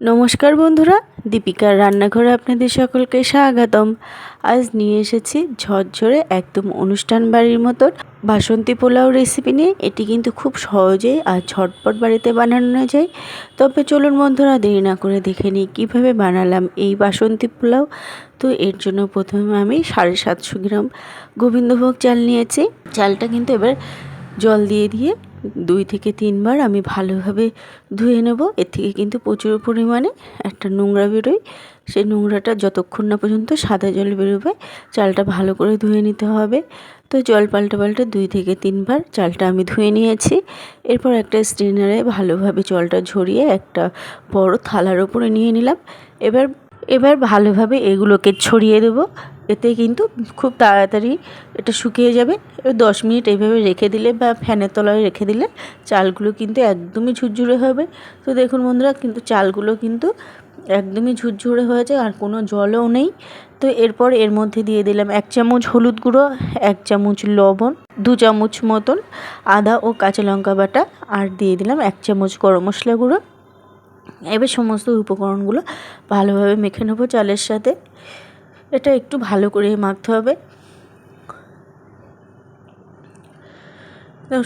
নমস্কার বন্ধুরা, দীপিকার রান্নাঘরে আপনাদের সকলকে স্বাগতম। আজ নিয়ে এসেছি ঝরঝরে একদম অনুষ্ঠান বাড়ির মতন বাসন্তী পোলাও রেসিপি নিয়ে। এটি কিন্তু খুব সহজেই আর ঝটপট বাড়িতে বানানো যায়। তবে চলুন বন্ধুরা, দেরি না করে দেখে নিই কীভাবে বানালাম এই বাসন্তী পোলাও। তো এর জন্য প্রথমে আমি সাড়ে সাতশো গ্রাম গোবিন্দভোগ চাল নিয়েছি। চালটা কিন্তু এবার জল দিয়ে দিয়ে দুই থেকে তিনবার আমি ভালোভাবে ধুয়ে নেব। এর থেকে কিন্তু প্রচুর পরিমাণে একটা নোংরা বেরোয়। সেই নোংরাটা যতক্ষণ না পর্যন্ত সাদা জল বেরোবে, চালটা ভালো করে ধুয়ে নিতে হবে। তো জল পাল্টে পাল্টে দুই থেকে তিনবার চালটা আমি ধুয়ে নিয়েছি। এরপর একটা স্ট্রেনারে ভালোভাবে জলটা ঝরিয়ে একটা বড় থালার ওপরে নিয়ে নিলাম। এবার এবার ভালোভাবে এগুলোকে ছড়িয়ে দেবো। এতে কিন্তু খুব তাড়াতাড়ি এটা শুকিয়ে যাবে। দশ মিনিট এইভাবে রেখে দিলে বা ফ্যানের তলায় রেখে দিলে চালগুলো কিন্তু একদমই ঝুরঝুরে হবে। তো দেখুন বন্ধুরা, কিন্তু চালগুলো কিন্তু একদমই ঝুরঝুরে হয়েছে আর কোনো জলও নেই। তো এরপর এর মধ্যে দিয়ে দিলাম এক চামচ হলুদ গুঁড়ো, এক চামচ লবণ, দু চামচ মতন আদা ও কাঁচা লঙ্কা বাটা আর দিয়ে দিলাম এক চামচ গরম মশলা গুঁড়ো। এবার সমস্ত উপকরণগুলো ভালোভাবে মেখে নেব চালের সাথে। এটা একটু ভালো করে মাখতে হবে।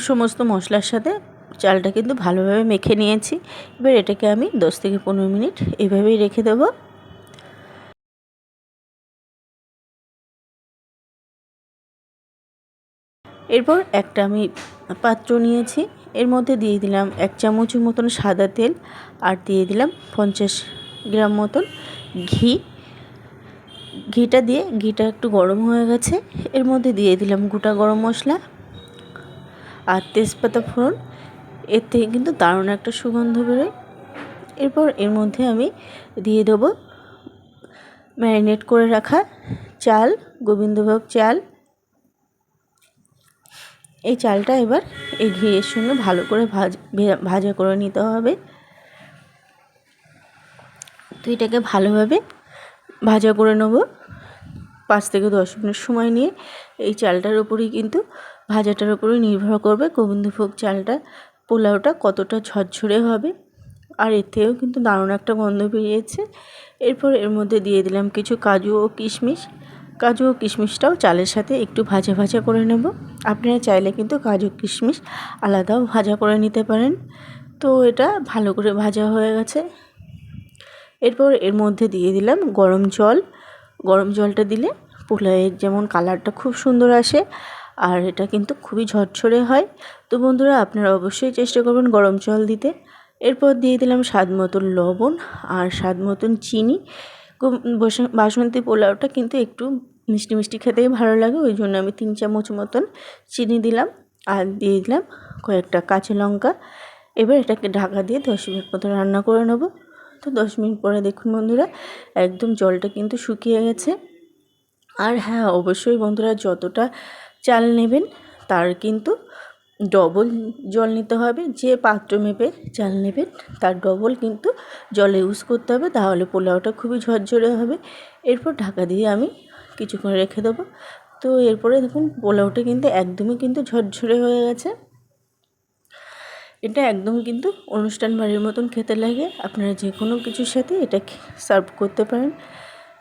সমস্ত মশলার সাথে চালটা কিন্তু ভালোভাবে মেখে নিয়েছি। এবার এটাকে আমি দশ থেকে পনেরো মিনিট এভাবেই রেখে দেবো। এরপর একটা আমি পাত্র নিয়েছি। এর মধ্যে দিয়ে দিলাম এক চামচের মতন সাদা তেল আর দিয়ে দিলাম পঞ্চাশ গ্রাম মতন ঘি। ঘিটা দিয়ে, ঘিটা একটু গরম হয়ে গেছে। এর মধ্যে দিয়ে দিলাম গোটা গরম মশলা আর তেজপাতা ফোড়ন। এর থেকে কিন্তু দারুণ একটা সুগন্ধ বেরোয়। এরপর এর মধ্যে আমি দিয়ে দেবো ম্যারিনেট করে রাখা চাল, গোবিন্দভোগ চাল। এই চালটা এবার এই ঘিয়ের সঙ্গে ভালো করে ভাজ ভাজা করে নিতে হবে। তো এটাকে ভালোভাবে ভাজা করে নেব। পাঁচ থেকে দশ মিনিট সময় নিয়ে এই চালটার উপরেই কিন্তু ভাজাটার উপরেই নির্ভর করবে গোবিন্দভোগ চালটা, পোলাওটা কতটা ঝরঝরে হবে। আর এর থেকেও কিন্তু দারুণ একটা গন্ধ বেরিয়েছে। এরপর এর মধ্যে দিয়ে দিলাম কিছু কাজু ও কিশমিশ। কাজু ও কিশমিশটাও চালের সাথে একটু ভাজা ভাজা করে নেব। আপনারা চাইলে কিন্তু কাজু কিশমিশ আলাদাও ভাজা করে নিতে পারেন। তো এটা ভালো করে ভাজা হয়ে গেছে। এরপর এর মধ্যে দিয়ে দিলাম গরম জল। গরম জলটা দিলে পোলাওয়ের যেমন কালারটা খুব সুন্দর আসে আর এটা কিন্তু খুবই ঝরঝরে হয়। তো বন্ধুরা, আপনারা অবশ্যই চেষ্টা করবেন গরম জল দিতে। এরপর দিয়ে দিলাম স্বাদ মতন লবণ আর স্বাদ মতন চিনি। বাসন্তী পোলাওটা কিন্তু একটু মিষ্টি মিষ্টি খেতেই ভালো লাগে, ওই জন্য আমি তিন চামচ মতন চিনি দিলাম আর দিয়ে দিলাম কয়েকটা কাঁচা লঙ্কা। এবার এটাকে ঢাকা দিয়ে দশ মিনিট মতো রান্না করে নেব। তো দশ মিনিট পরে দেখুন বন্ধুরা, একদম জলটা কিন্তু শুকিয়ে গেছে। আর হ্যাঁ অবশ্যই বন্ধুরা যতটা চাল নেবেন, তার কিন্তু ডবল জল নিতে হবে। যে পাত্র মেপে চাল নেবেন, তার ডবল কিন্তু জল ইউজ করতে হবে, তাহলে পোলাওটা খুবই ঝরঝরে হবে। এরপর ঢাকা দিয়ে আমি কিছুক্ষণ রেখে দেবো। তো এরপরে দেখুন, পোলাওটা কিন্তু একদমই কিন্তু ঝরঝরে হয়ে গেছে। এটা একদম কিন্তু অনুষ্ঠান বাড়ির মতন খেতে লাগে। আপনারা যে কোনো কিছুর সাথে এটা সার্ভ করতে পারেন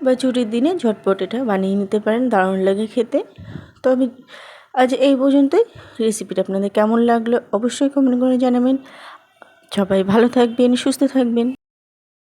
বা ছুটির দিনে ঝটপট এটা বানিয়ে নিতে পারেন, দারুণ লাগে খেতে। তবে আজ এই পর্যন্তই। রেসিপিটা আপনাদের কেমন লাগল অবশ্যই কমেন্ট করে জানাবেন। সবাই ভালো থাকবেন, সুস্থ থাকবেন।